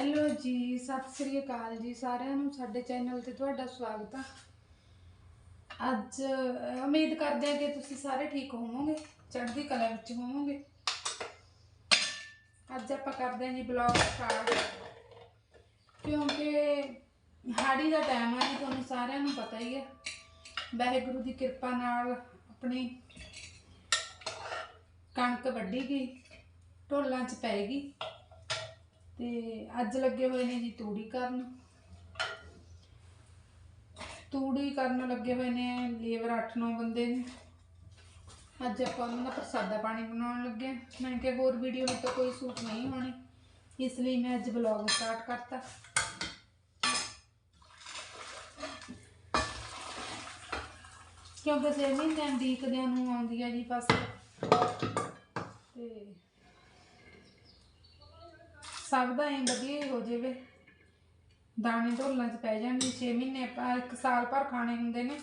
Hello ਜੀ, ਸਤਿ ਸ੍ਰੀ ਅਕਾਲ ਜੀ ਸਾਰਿਆਂ ਨੂੰ, ਸਾਡੇ ਚੈਨਲ ਤੇ ਤੁਹਾਡਾ ਸਵਾਗਤ ਆ। ਅੱਜ ਉਮੀਦ ਕਰਦੇ ਹਾਂ ਕਿ ਤੁਸੀਂ ਸਾਰੇ ਠੀਕ ਹੋਵੋਗੇ, ਚੜ੍ਹਦੀ ਕਲਾ ਵਿੱਚ ਹੋਵੋਗੇ। ਅੱਜ ਆਪਾਂ ਕਰਦੇ ਹਾਂ ਜੀ ਬਲੌਗ ਸਟਾਰਟ ਕਿਉਂਕਿ ਹਾੜੀ ਦਾ ਟਾਈਮ ਆ ਜੀ, ਤੁਹਾਨੂੰ ਸਾਰਿਆਂ ਨੂੰ ਪਤਾ ਹੀ ਹੈ ਵਾਹਿਗੁਰੂ ਦੀ ਕਿਰਪਾ ਨਾਲ ਆਪਣੀ ਕਣਕ ਵੱਢੀ ਗਈ, ਢੋਲਾਂ 'ਚ ਪੈ ਗਈ। ਤੇ ਅੱਜ ਲੱਗੇ ਹੋਏ ਨੇ ਜੀ ਤੂੜੀ ਕਰਨ। ਤੂੜੀ ਕਰਨ ਲੱਗੇ ਹੋਏ ਨੇ ਲੇਬਰ 8-9 ਬੰਦੇ ਨੇ। ਅੱਜ ਆਪਾਂ ਉਹਨਾਂ ਦਾ ਪ੍ਰਸਾਦਾ ਪਾਣੀ ਬਣਾਉਣ ਲੱਗੇ ਹਾਂ। ਮੈਂ ਕਿਹਾ ਹੋਰ ਵੀਡੀਓ ਵਿੱਚ ਤਾਂ ਕੋਈ ਸੂਟ ਨਹੀਂ ਹੋਣੀ, ਇਸ ਲਈ ਮੈਂ ਅੱਜ ਵਲੌਗ ਸਟਾਰਟ ਕਰਤਾ। ਕਿਉਂਕਿ ਛੇ ਮਹੀਨਿਆਂ ਦੀਕਦਿਆਂ ਨੂੰ ਆਉਂਦੀ ਹੈ ਜੀ ਬਸ ਤੇ ਸਭ ਦਾ ਐਂ ਵਧੀਆ ਹੀ ਹੋ ਜਾਵੇ। ਦਾਣੇ ਢੋਲਾਂ 'ਚ ਪੈ ਜਾਣਗੇ 6 ਮਹੀਨੇ ਆਪਾਂ ਇੱਕ ਸਾਲ ਭਰ ਖਾਣੇ ਹੁੰਦੇ ਨੇ।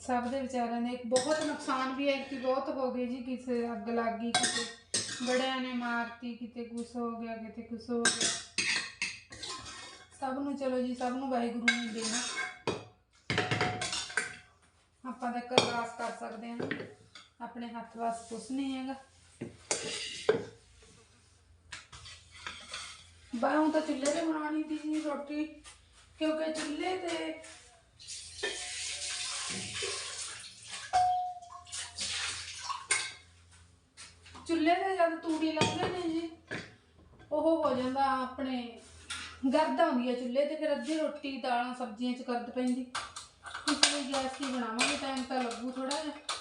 ਸਭ ਦੇ ਵਿਚਾਰਿਆਂ ਦੇ ਬਹੁਤ ਨੁਕਸਾਨ ਵੀ ਹੈ ਕਿ ਬਹੁਤ ਹੋ ਗਏ ਜੀ, ਕਿਸੇ ਅੱਗ ਲੱਗ ਗਈ ਕਿਤੇ। ਬੜਿਆਂ ਨੇ ਮਾਰਤੀ, ਕਿਤੇ ਕੁਛ ਹੋ ਗਿਆ, ਕਿਤੇ ਕੁਛ ਹੋ ਗਿਆ। ਸਭ ਨੂੰ ਚਲੋ ਜੀ, ਸਭ ਨੂੰ ਵਾਹਿਗੁਰੂ ਨੇ ਦੇਣਾ। ਆਪਾਂ ਤਾਂ ਅਰਦਾਸ ਕਰ ਸਕਦੇ ਹਾਂ ਆਪਣੇ ਹੱਥ ਵਾਸ ਕੁਛ ਨਹੀਂ ਹੈਗਾ। ਬਾਹੋਂ ਤਾਂ ਚੁੱਲ੍ਹੇ ਤੇ ਬਣਾਉਣੀ ਦੀ ਜੀ ਰੋਟੀ, ਕਿਉਂਕਿ ਚੁੱਲ੍ਹੇ ਤੇ ਚੁੱਲ੍ਹੇ ਤੇ ਜਦ ਤੂੜੀ ਲੱਗਦੇ ਨੇ ਜੀ, ਉਹ ਹੋ ਜਾਂਦਾ ਆਪਣੇ ਗਰਦ ਆਉਂਦੀ ਹੈ ਚੁੱਲ੍ਹੇ ਤੇ, ਫਿਰ ਅੱਧੀ ਰੋਟੀ ਦਾਲਾਂ ਸਬਜ਼ੀਆਂ ਚ ਕਰਦ ਪੈਂਦੀ। ਇਸ ਲਈ ਗੈਸ ਹੀ ਬਣਾਵਾਂਗੇ ਟਾਈਮ ਤਾਂ ਲੱਗੂ ਥੋੜਾ ਜਿਹਾ।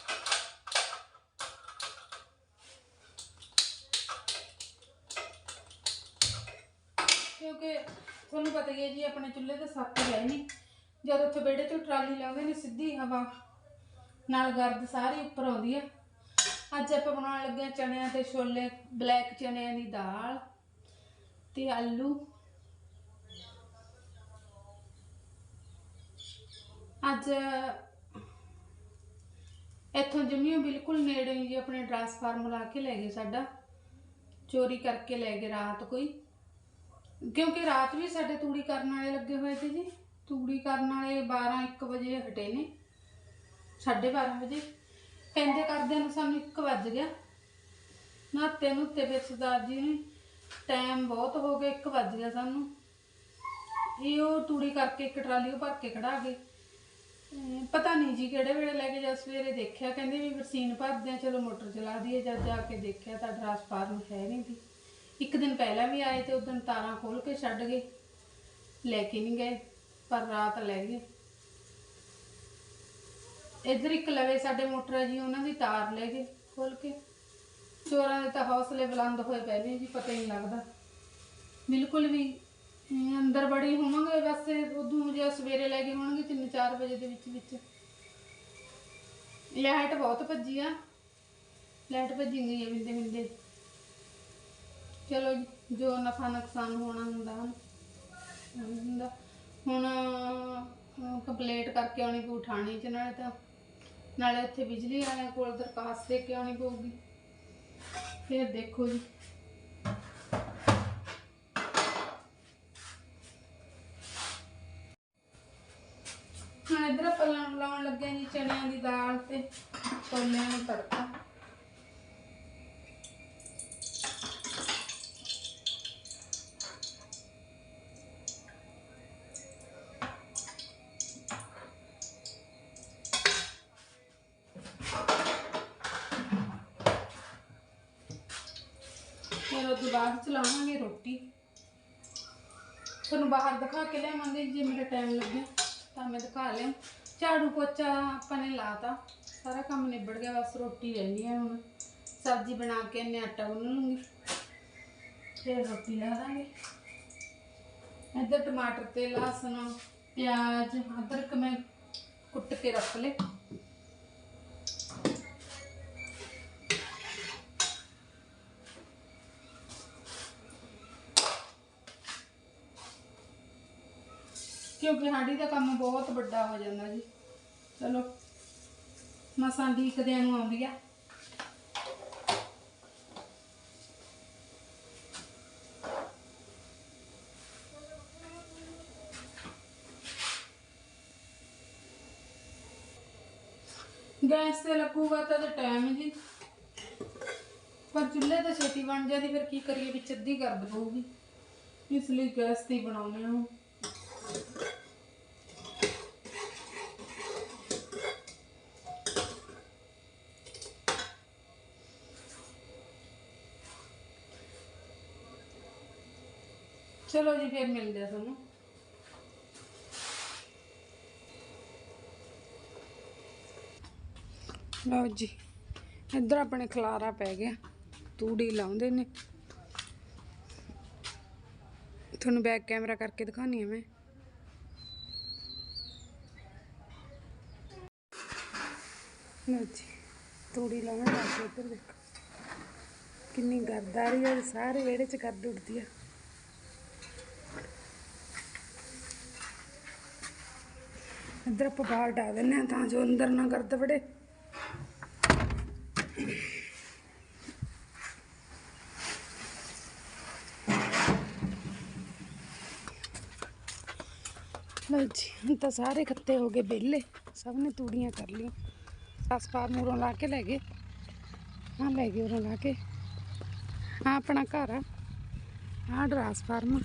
ਕਿਉਂਕਿ ਤੁਹਾਨੂੰ ਪਤਾ ਹੀ ਹੈ ਜੀ, ਆਪਣੇ ਚੁੱਲ੍ਹੇ ਤੇ ਸੱਤ ਹੈ ਨਹੀਂ। ਜਦ ਉੱਥੇ ਵਿਹੜੇ ਤੋਂ ਟਰਾਲੀ ਲਾਉਂਦੇ ਨੇ, ਸਿੱਧੀ ਹਵਾ ਨਾਲ ਗਰਦ ਸਾਰੀ ਉੱਪਰ ਆਉਂਦੀ ਹੈ ਅੱਜ ਆਪਾਂ ਬਣਾਉਣ ਲੱਗੇ ਹਾਂ ਚਣਿਆਂ ਤੇ ਛੋਲੇ, ਬਲੈਕ ਚਣਿਆਂ ਦੀ ਦਾਲ ਤੇ ਆਲੂ। ਅੱਜ ਇੱਥੋਂ ਜਮੀਓ ਬਿਲਕੁਲ ਨੇੜੇ ਹੀ ਜੀ, ਆਪਣੇ ਟਰਾਂਸਫਾਰਮ ਲਾ ਕੇ ਲੈ ਗਏ ਸਾਡਾ। ਚੋਰੀ ਕਰਕੇ ਲੈ ਗਏ ਰਾਤ ਕੋਈ। ਕਿਉਂਕਿ ਰਾਤ ਵੀ ਸਾਡੇ ਤੂੜੀ ਕਰਨ ਵਾਲੇ ਲੱਗੇ ਹੋਏ ਸੀ ਜੀ। ਤੂੜੀ ਕਰਨ ਵਾਲੇ 12 1 ਵਜੇ ਹਟੇ ਨੇ। 12:30 ਵਜੇ। ਕਹਿੰਦੇ ਕਰਦਿਆਂ ਨੂੰ ਸਾਨੂੰ 1 ਵੱਜ ਗਿਆ। ਨਾਤੇ ਨੂੰ ਤੇ ਵਿੱਚ ਸਰਦਾਰ ਜੀ ਨੇ ਟਾਈਮ ਬਹੁਤ ਹੋ ਗਿਆ 1 ਵੱਜ ਗਿਆ ਸਾਨੂੰ। ਇਹ ਉਹ ਤੂੜੀ ਕਰਕੇ ਇੱਕ ਟਰਾਲੀ ਉਹ ਭਰ ਕੇ ਖੜਾ ਗਏ ਪਤਾ ਨਹੀਂ ਜੀ ਕਿਹੜੇ ਵੇਲੇ ਲੈ ਕੇ ਜਾ ਸਵੇਰੇ ਦੇਖਿਆ। ਕਹਿੰਦੇ ਵੀ ਬਰਸੀਨ ਭਰਦੇ ਆ, ਚਲੋ ਮੋਟਰ ਚਲਾ ਦਈਏ, ਜਦ ਜਾ ਕੇ ਦੇਖਿਆ ਤਾਂ ਟਰਾਂਸਫਾਰਮਰ ਹੈ ਨਹੀਂ ਸੀ। ਇੱਕ ਦਿਨ ਪਹਿਲਾਂ ਵੀ ਆਏ ਤੇ ਉਦੋਂ ਤਾਰਾਂ ਖੋਲ ਕੇ ਛੱਡ ਗਏ। ਲੈ ਕੇ ਨਹੀਂ ਗਏ, ਪਰ ਰਾਤ ਲੈ ਗਏ। ਇੱਧਰ ਇੱਕ ਲਵੇ ਸਾਡੇ ਮੋਟਰ ਜੀ, ਉਹਨਾਂ ਦੀ ਤਾਰ ਲੈ ਗਏ ਖੋਲ ਕੇ। ਚੋਰਾਂ ਦੇ ਤਾਂ ਹੌਸਲੇ ਬੁਲੰਦ ਹੋਏ ਪਏ ਨੇ ਜੀ, ਪਤਾ ਹੀ ਨਹੀਂ ਲੱਗਦਾ। ਬਿਲਕੁਲ ਵੀ ਅੰਦਰ ਬੜੀ ਹੋਵਾਂਗੇ ਵੈਸੇ ਉਦੋਂ ਜੇ ਸਵੇਰੇ ਲੈ ਗਏ ਹੋਣਗੇ 3-4 ਵਜੇ ਦੇ ਵਿੱਚ ਵਿੱਚ। ਲਾਈਟ ਬਹੁਤ ਭੱਜੀ ਆ। ਲਾਈਟ ਭੱਜੀ ਗਈ ਹੈ ਬਿੰਦੇ ਬਿੰਦੇ ਚਲੋ ਜੀ, ਜੋ ਨਫਾ ਨੁਕਸਾਨ ਹੋਣਾ ਹੁੰਦਾ ਹਨ। ਹੁੰਦਾ। ਹੁਣ ਕੰਪਲੇਂਟ ਕਰਕੇ ਆਉਣੀ ਪਊ ਥਾਣੇ ਚ ਨਾਲੇ ਤਾਂ ਨਾਲੇ ਉੱਥੇ ਬਿਜਲੀ ਵਾਲਿਆਂ ਕੋਲ ਦਰਖਾਸਤ ਦੇ ਕੇ ਆਉਣੀ ਪਊਗੀ। ਫਿਰ ਦੇਖੋ ਜੀ ਹੁਣ ਇਧਰ ਆਪਾਂ ਲਾਉਣ ਲਾਉਣ ਲੱਗੇ ਹਾਂ ਜੀ ਚਣਿਆਂ ਦੀ ਦਾਲ ਤੇ ਛੋਲਿਆਂ ਨੂੰ ਤੜਕਾ ਫਿਰ ਉਹ ਤੋਂ ਬਾਅਦ ਚਲਾਵਾਂਗੇ ਰੋਟੀ। ਤੁਹਾਨੂੰ ਬਾਹਰ ਦਿਖਾ ਕੇ ਲਿਆਵਾਂਗੇ, ਜੇ ਮੇਰਾ ਟਾਈਮ ਲੱਗੇ ਤਾਂ ਮੈਂ ਦਿਖਾ ਲਿਆ। ਝਾੜੂ ਪੋਚਾ ਆਪਾਂ ਨੇ ਲਾਤਾ, ਸਾਰਾ ਕੰਮ ਨਿਬੜ ਗਿਆ, ਬਸ ਰੋਟੀ ਰਹਿੰਦੀ ਹੈ ਹੁਣ। ਸਬਜ਼ੀ ਬਣਾ ਕੇ ਇਹਨੇ ਆਟਾ ਗੁੰਨ ਲੂੰਗੀ, ਫਿਰ ਰੋਟੀ ਲਾ ਦਾਂਗੇ। ਇੱਧਰ ਟਮਾਟਰ ਤੇ ਲਸਣ, ਪਿਆਜ਼, ਅਦਰਕ ਮੈਂ ਕੁੱਟ ਕੇ ਰੱਖ ਲਏ। ਕਿਉਂਕਿ ਸਾਡੀ ਦਾ ਕੰਮ ਬਹੁਤ ਵੱਡਾ ਹੋ ਜਾਂਦਾ ਜੀ। ਚਲੋ, ਮਸਾਂ ਦੀ ਇੱਕ ਦਿਨ ਨੂੰ ਆਉਂਦੀ ਆ। ਗੈਸ ਤੇ ਲੱਗੂਗਾ ਤਾਂ ਟਾਈਮ ਜੀ। ਪਰ ਚੁੱਲ੍ਹੇ ਤੇ ਛੇਤੀ ਬਣ ਜਾਂਦੀ, ਫਿਰ ਕੀ ਕਰੀਏ, ਵਿੱਚ ਅੱਧੀ ਕਰ ਦਊਗੀ ਇਸ ਲਈ ਗੈਸ ਤੇ ਹੀ ਬਣਾਉਨੇ ਹਾਂ। ਚਲੋ ਜੀ, ਫਿਰ ਮਿਲਦੇ ਆ ਤੁਹਾਨੂੰ। ਲਓ ਜੀ, ਇੱਧਰ ਆਪਣੇ ਖਲਾਰਾ ਪੈ ਗਿਆ। ਤੂੜੀ ਲਾਉਂਦੇ ਨੇ। ਤੁਹਾਨੂੰ ਬੈਕ ਕੈਮਰਾ ਕਰਕੇ ਦਿਖਾਉਣੀ ਆ ਮੈਂ। ਲਓ ਜੀ, ਤੂੜੀ ਲਾਉਣ ਲੱਗ ਗਏ ਇੱਧਰ ਦੇਖੋ। ਕਿੰਨੀ ਗਰਦ ਆ ਰਹੀ ਹੈ ਸਾਰੇ ਵਿਹੜੇ 'ਚ ਗਰਦ ਉੱਡਦੀ ਆ। ਇੱਧਰ ਆਪਾਂ ਬਾਹਰ ਡਾ ਦਿੰਦੇ ਹਾਂ ਤਾਂ ਜੋ ਅੰਦਰ ਨਾ ਗਰਦ ਵੜੇ। ਲਓ ਜੀ, ਹੁਣ ਤਾਂ ਸਾਰੇ ਖੱਤੇ ਹੋ ਗਏ ਵਿਹਲੇ, ਸਭ ਨੇ ਤੂੜੀਆਂ ਕਰ ਲਈਆਂ। ਦਸ ਪਾਰ ਮੂਰੋਂ ਲਾ ਕੇ ਲੈ ਗਏ। ਹਾਂ ਲੈ ਗਏ ਉਰੋਂ ਲਾ ਕੇ। ਆ ਆਪਣਾ ਘਰ ਆ। ਆ। ਟਰਾਂਸਫਾਰਮ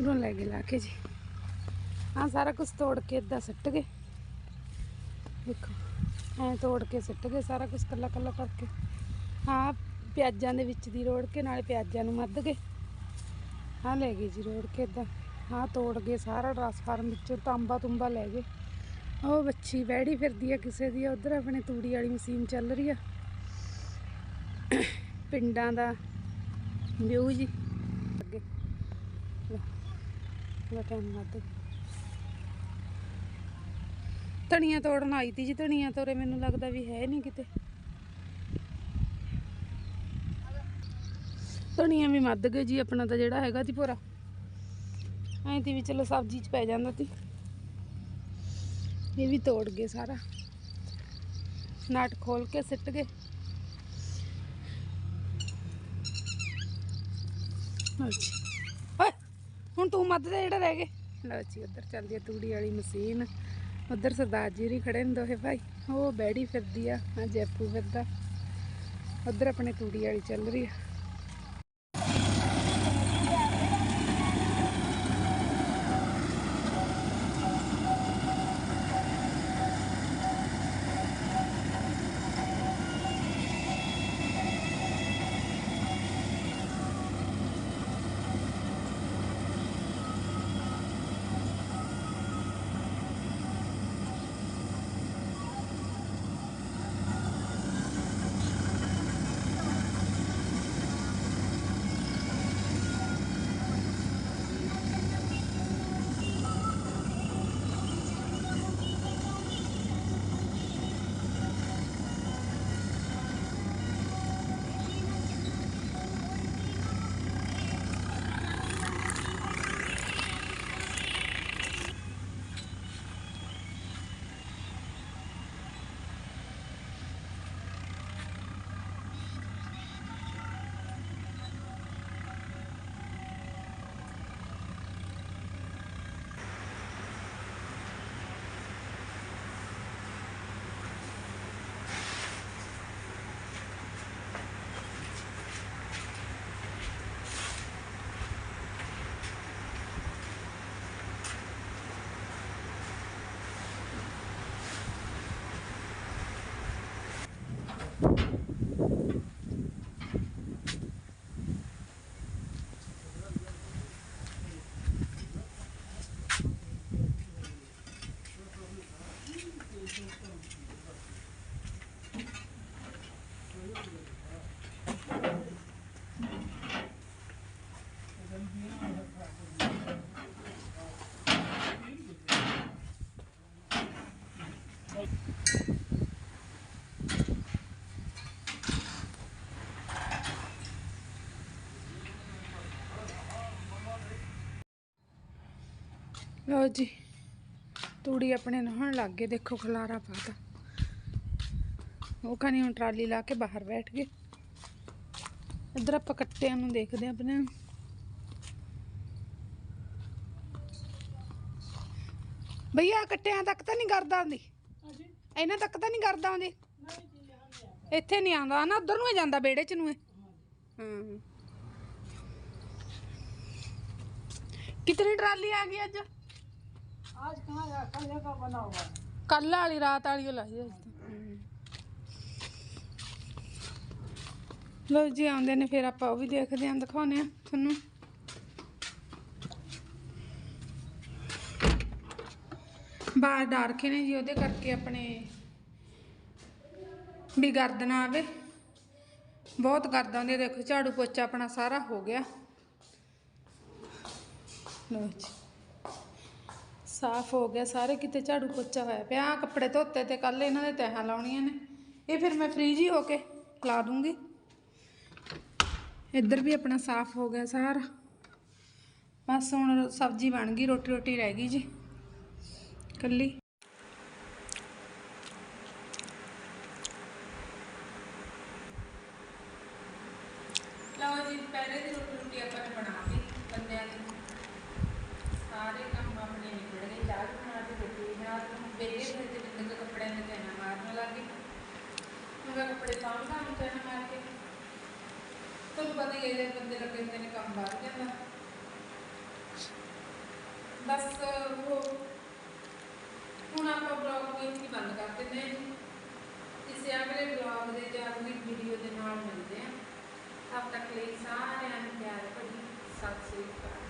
ਉਰੋਂ ਲੈ ਗਏ ਲਾ ਕੇ ਜੀ। ਆ ਸਾਰਾ ਕੁਝ ਤੋੜ ਕੇ ਇਦਾਂ ਸਿੱਟ ਗਏ। ਦੇਖੋ, ਐ ਤੋੜ ਕੇ ਸਿੱਟ ਗਏ ਸਾਰਾ ਕੁਝ ਕੱਲਾ ਕੱਲਾ ਕਰਕੇ। ਆ ਪਿਆਜ਼ਾਂ ਦੇ ਵਿੱਚ ਦੀ ਰੋੜ ਕੇ ਨਾਲੇ ਪਿਆਜ਼ਾਂ ਨੂੰ ਮੱਧ ਗਏ। ਆ ਲੈ ਗਏ ਜੀ ਰੋੜ ਕੇ ਇਦਾਂ। ਆ ਤੋੜ ਗਏ ਸਾਰਾ ਟਰਾਂਸਫਾਰਮ ਵਿੱਚੋਂ ਤਾਂਬਾ ਤੁੰਬਾ ਲੈ ਗਏ। ਉਹ ਬੱਚੀ ਬੈੜੀ ਫਿਰਦੀ ਆ ਕਿਸੇ ਦੀ, ਉਧਰ ਆਪਣੇ ਤੂੜੀ ਵਾਲੀ ਮਸ਼ੀਨ ਚੱਲ ਰਹੀ ਆ। ਪਿੰਡਾਂ ਦਾ ਵਿਊ ਜੀ। ਅੱਗੇ। ਲੋ ਟਾਈਮ ਮੱਧ ਧਨੀਆ ਤੋੜਨ ਆਈ ਤੀ ਜੀ, ਧਨੀਆ ਤੋਰੇ ਮੈਨੂੰ ਲੱਗਦਾ ਵੀ ਹੈ ਨਹੀਂ ਕਿਤੇ। ਧਨੀਆ ਵੀ ਮੱਧ ਗਏ ਜੀ, ਆਪਣਾ ਤਾਂ ਜਿਹੜਾ ਹੈਗਾ ਤੀ ਭੋਰਾ। ਐਂ ਤੀ ਵੀ ਚਲੋ ਸਬਜ਼ੀ 'ਚ ਪੈ ਜਾਂਦਾ ਤੀ। ਇਹ ਵੀ ਤੋੜ ਗਏ ਸਾਰਾ। ਨਾਟ ਖੋਲ ਕੇ ਸਿੱਟ ਗਏ। ਲਓ ਹੁਣ ਤੂੰ ਮੱਧ ਦੇ ਜਿਹੜੇ ਰਹਿ ਗਏ। ਲਓ ਜੀ, ਉੱਧਰ ਚੱਲਦੀ ਆ ਤੂੜੀ ਵਾਲੀ ਮਸ਼ੀਨ। ਉੱਧਰ ਸਰਦਾਰ ਜੀ ਵੀ ਖੜੇ ਨੇ ਦੋਹੇ ਭਾਈ। ਉਹ ਬੈੜੀ ਫਿਰਦੀ ਆ ਆ ਜੈਪੂ ਫਿਰਦਾ। ਉੱਧਰ ਆਪਣੇ ਤੂੜੀ ਵਾਲੀ ਚੱਲ ਰਹੀ ਆ। ਲਓ ਜੀ, ਤੂੜੀ ਆਪਣੇ ਨਹਾਉਣ ਲੱਗ ਗਏ, ਦੇਖੋ ਖਲਾਰਾ ਪਾਤਾ। ਉਹ ਖਾਣੀ ਹੁਣ ਟਰਾਲੀ ਲਾ ਕੇ ਬਾਹਰ ਬੈਠ ਗਏ। ਇੱਧਰ ਆਪਾਂ ਕੱਟਿਆਂ ਨੂੰ ਦੇਖਦੇ ਆਂ ਆਪਣੇ ਭਈਆ ਕੱਟਿਆਂ ਤੱਕ ਤਾਂ ਨਹੀਂ ਕਰਦਾ ਆਂਦੀ ਇਹਨਾਂ ਤੱਕ ਤਾਂ ਨਹੀਂ ਕਰਦਾ ਆਉਂਦੀ ਇੱਥੇ ਨਹੀਂ ਆਉਂਦਾ ਨਾ ਉਧਰ ਨੂੰ ਹੀ ਜਾਂਦਾ ਵਿਹੜੇ ਚ ਨੂੰ ਇਹ ਹਾਂ ਕਿਤਨੀ ਟਰਾਲੀ ਆ ਗਈ ਅੱਜ आज कहाँ गया कल का बना हुआ है ਕੱਲ ਵਾਲੀ ਰਾਤ ਵਾਲੀ ਉਹ ਲਾਈ ਅੱਜ ਤਾਂ ਲੋ ਜੀ ਆਉਂਦੇ ਨੇ ਫਿਰ ਆਪਾਂ ਉਹ ਵੀ ਦੇਖਦੇ ਆਂ ਦਿਖਾਉਨੇ ਆ ਤੁਹਾਨੂੰ ਬਾਹਰ ਡਾਰਖੇ ਨੇ ਜੀ, ਉਹਦੇ ਕਰਕੇ ਆਪਣੇ ਵੀ ਗਰਦ ਨਾ ਆਵੇ। ਬਹੁਤ ਗਰਦਾਂ ਆਉਂਦੀ ਦੇਖੋ ਝਾੜੂ ਪੋਚਾ ਆਪਣਾ ਸਾਰਾ ਹੋ ਗਿਆ। ਲੋ ਜੀ। ਸਾਫ਼ ਹੋ ਗਿਆ, ਸਾਰੇ ਕਿਤੇ ਝਾੜੂ ਪੋਚਾ ਹੋਇਆ ਪਿਆ। ਆਹ ਕੱਪੜੇ ਧੋਤੇ ਤੇ ਕੱਲ ਇਹਨਾਂ ਦੇ ਤਹਾਂ ਲਾਉਣੀਆਂ ਨੇ। ਇਹ ਫਿਰ ਮੈਂ ਫ੍ਰੀ ਜੀ ਹੋ ਕੇ ਲਾ ਦੂੰਗੀ। ਇੱਧਰ ਵੀ ਆਪਣਾ ਸਾਫ਼ ਹੋ ਗਿਆ ਸਾਰਾ। ਬਸ ਹੁਣ ਸਬਜ਼ੀ ਬਣ ਗਈ ਰੋਟੀ ਰੋਟੀ ਰਹਿ ਗਈ ਜੀ। ਕੱਲੀ ਲਓ ਜੀ, ਪਹਿਲੇ ਦੀ ਰੋਟੀ ਰੋਟੀ ਆਪਾਂ ਨੇ ਬਣਾ ਲਈ ਬੰਦਿਆਂ ਦੀ। ਸਾਰੇ ਕੰਮ ਆਪਣੇ ਨਿਬੜ ਗਏ। ਚਾਹ ਵੀ ਬਣਾ ਕੇ ਦਿੱਤੀ। ਰਾਤ ਨੂੰ ਵੇਲੇ ਫਿਰ ਤੇ ਬਿੰਦ ਕੱਪੜਿਆਂ ਦੇ ਤੈਨਾਂ ਮਾਰਨ ਲੱਗੇ। ਮੈਂ ਕੱਪੜੇ ਸਾਂਭਦਾ ਨੂੰ ਤੈਨਾਂ ਮਾਰ ਕੇ। ਤੁਹਾਨੂੰ ਪਤਾ ਹੀ ਹੈ ਜੇ ਬੰਦੇ ਲੱਗੇ ਹੁੰਦੇ ਨੇ ਕੰਮ ਵੱਧ ਜਾਂਦਾ। ਬਸ ਉਹ ਹੁਣ ਆਪਾਂ ਬਲੌਗ ਨੂੰ ਇੱਥੇ ਬੰਦ ਕਰ ਦਿੰਦੇ ਹਾਂ ਕਿਸੇ ਅਗਲੇ ਬਲੌਗ ਦੇ ਜਾਂ ਅਗਲੀ ਵੀਡੀਓ ਦੇ ਨਾਲ ਮਿਲਦੇ ਹਾਂ। ਤਬ ਤੱਕ ਲਈ ਸਾਰਿਆਂ ਨੂੰ ਪਿਆਰ ਭਰੀ ਸਤਿ ਸ੍ਰੀ ਅਕਾਲ।